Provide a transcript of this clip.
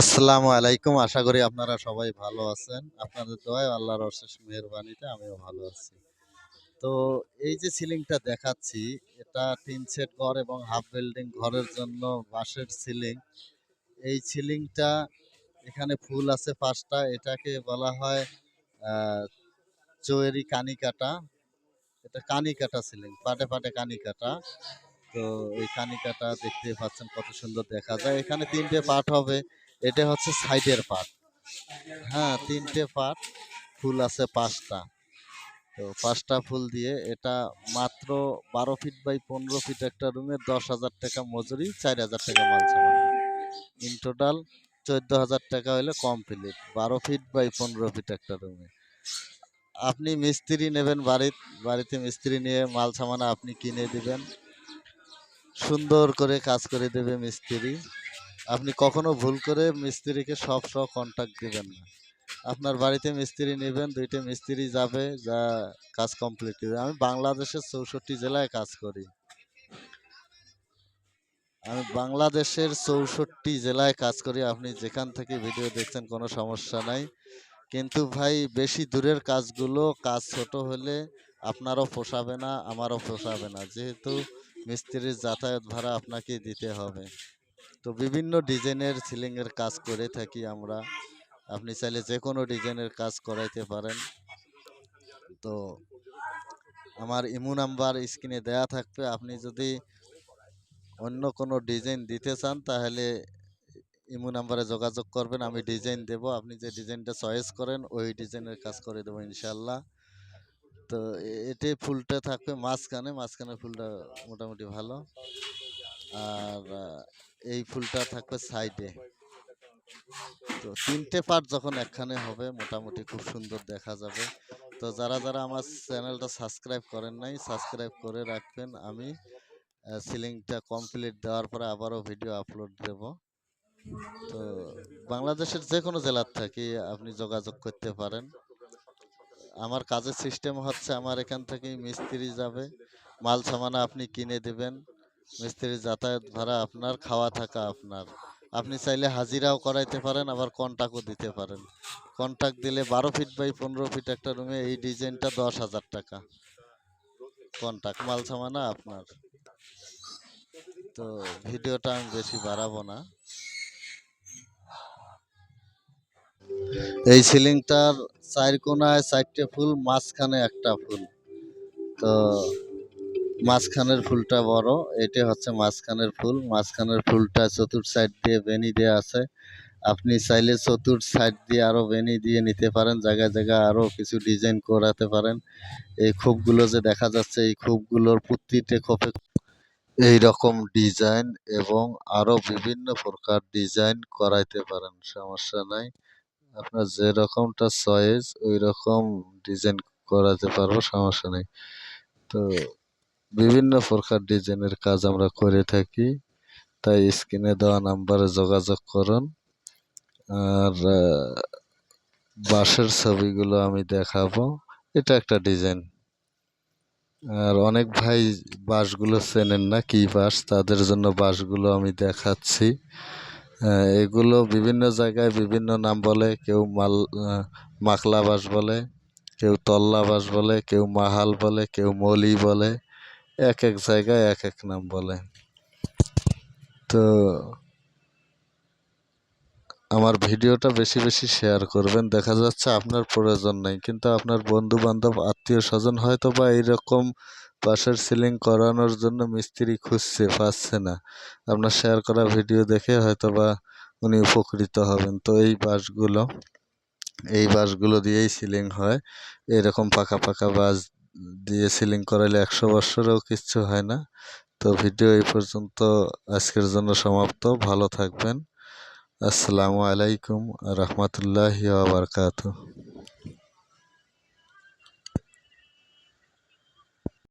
আসসালামু আলাইকুম। আশা করি আপনারা সবাই ভালো আছেন। আপনাদের দোয়ায় আল্লাহর অশেষ মেহেরবানিতে আমিও ভালো আছি। তো এই যে সিলিংটা দেখাচ্ছি, এটা টিন সেট ঘর এবং হাফ বিল্ডিং ঘরের জন্য বাঁশের সিলিং। এই সিলিংটা এখানে ফুল আছে পাঁচটা। এটাকে বলা হয় চৌয়েরি কানি কাটা। এটা কানি কাটা সিলিং, পাটে পাটে কানি কাটা। তো এই কানি কাটা দেখতে পাচ্ছেন কত সুন্দর দেখা যায়। এখানে তিনটে পার্ট হবে, এটা হচ্ছে সাইডের পার্ট। হ্যাঁ তিনটে পার্ট, ফুল আছে পাঁচটা। তো পাঁচটা ফুল দিয়ে এটা মাত্র বারো ফিট বাই পনেরো ফিট একটা রুমে দশ হাজার টাকা মজুরি, চার হাজার টাকা মাল ইন টোটাল চোদ্দ হাজার টাকা হলে কমপ্লিট, বারো ফিট বাই পনেরো ফিট একটা রুমে। আপনি মিস্ত্রি নেবেন বাড়ির বাড়িতে মিস্ত্রি নিয়ে মাল সামানা আপনি কিনে দিবেন। সুন্দর করে কাজ করে দেবে মিস্ত্রি। আপনি কখনো ভুল করে মিস্ত্রিকে সব সব কন্ট্যাক্ট দিবেন না। আপনার বাড়িতে মিস্ত্রি নেবেন, দুইটা মিস্ত্রি যাবে, যা কাজ কমপ্লিট করবে। আমি বাংলাদেশের চৌষট্টি জেলায় কাজ করি। আমি বাংলাদেশের চৌষট্টি জেলায় কাজ করি। আপনি যেখান থেকে ভিডিও দেখছেন, কোনো সমস্যা নাই। কিন্তু ভাই, বেশি দূরের কাজগুলো, কাজ ছোট হলে আপনারও পোষাবে না, আমারও পোষাবে না। যেহেতু মিস্ত্রির যাতায়াত ভাড়া আপনাকে দিতে হবে। তো বিভিন্ন ডিজাইনের সিলিংয়ের কাজ করে থাকি আমরা। আপনি চাইলে যে কোনো ডিজাইনের কাজ করাইতে পারেন। তো আমার ইমো নাম্বার স্ক্রিনে দেয়া থাকবে। আপনি যদি অন্য কোনো ডিজাইন দিতে চান, তাহলে ইমো নাম্বারে যোগাযোগ করবেন। আমি ডিজাইন দেব। আপনি যে ডিজাইনটা চয়েস করেন, ওই ডিজাইনের কাজ করে দেবো ইনশাল্লাহ তো এ- এটি ফুলটা থাকবে মাঝখানে মাঝখানে ফুলটা মোটামুটি ভালো। আর এই ফুলটা থাকবে সাইডে। তো তিনটে পার্ট যখন একখানে হবে, মোটামুটি খুব সুন্দর দেখা যাবে। তো যারা যারা আমার চ্যানেলটা সাবস্ক্রাইব করেন নাই, সাবস্ক্রাইব করে রাখবেন। আমি সিলিংটা কমপ্লিট দেওয়ার পরে আবারও ভিডিও আপলোড দেব। তো বাংলাদেশের যে কোনো জেলার থেকে আপনি যোগাযোগ করতে পারেন। আমার কাজের সিস্টেম হচ্ছে আমার এখান থেকে মিস্ত্রি যাবে। মাল সামানা আপনি কিনে দেবেন। মিস্ত্রির যাতায়াত ভাড়া আপনার, খাওয়া থাকা আপনার। আপনি চাইলে হাজিরাও করাইতে পারেন, আবার কন্ট্যাক্টও দিতে পারেন। কন্ট্যাক্ট দিলে বারো ফিট বাই পনেরো ফিট একটা রুমে এই ডিজাইনটা দশ হাজার টাকা। কন্ট্যাক্ট মাল সামানা আপনার। তো ভিডিওটা আমি বেশি বাড়াবো না। এই সিলিংটার চার কোনায় চারটে ফুল, মাঝখানে একটা ফুল। তো মাঝখানের ফুলটা বড়, এটা হচ্ছে মাঝখানের ফুল। মাঝখানের ফুলটা চতুর সাইড দিয়ে বেনি দেওয়া আছে। আপনি চাইলে চতুর সাইড দিয়ে আরও বেনি দিয়ে নিতে পারেন, জায়গায় জায়গায় আরও কিছু ডিজাইন করাতে পারেন। এই খোপগুলো যে দেখা যাচ্ছে, এই খোপগুলোর প্রতিটা খোপে এই রকম ডিজাইন এবং আরও বিভিন্ন প্রকার ডিজাইন করাইতে পারেন, সমস্যা নাই। আপনার যে রকমটা চয়েস ওই রকম ডিজাইন করাতে পারব, সমস্যা নেই। তো বিভিন্ন প্রকার ডিজাইনের কাজ আমরা করে থাকি। তাই স্ক্রিনে দেওয়া নাম্বারে যোগাযোগ করুন। আর বাঁশের ছবিগুলো আমি দেখাবো। এটা একটা ডিজাইন আর অনেক ভাই বাঁশগুলো চেনেন না, কি বাঁশ? তাদের জন্য বাঁশগুলো আমি দেখাচ্ছি। এগুলো বিভিন্ন জায়গায় বিভিন্ন নাম বলে। কেউ মাল মাকলা বাঁশ বলে, কেউ তল্লা বাঁশ বলে, কেউ মাহাল বলে, কেউ মলি বলে। এক এক জায়গায় এক এক নাম বলে। তো আমার ভিডিওটা বেশি বেশি শেয়ার করবেন। দেখা যাচ্ছে আপনার প্রয়োজন নেই, কিন্তু আপনার বন্ধু বান্ধব আত্মীয় স্বজন হয়তো বা এইরকম বাসার সিলিং করানোর জন্য মিস্ত্রি খুঁজছে, পাচ্ছে না। আপনার শেয়ার করা ভিডিও দেখে হয়তো বা উনি উপকৃত হবেন। তো এই বাসগুলো এই বাসগুলো দিয়েই সিলিং হয়। এরকম পাকা পাকা বাস দিয়ে সিলিং করাইলে একশো বছরেও কিচ্ছু হয় না। তো ভিডিও এই পর্যন্ত আজকের জন্য সমাপ্ত। ভালো থাকবেন। আসসালামু আলাইকুম রহমতুল্লাহি বারকাতুহ।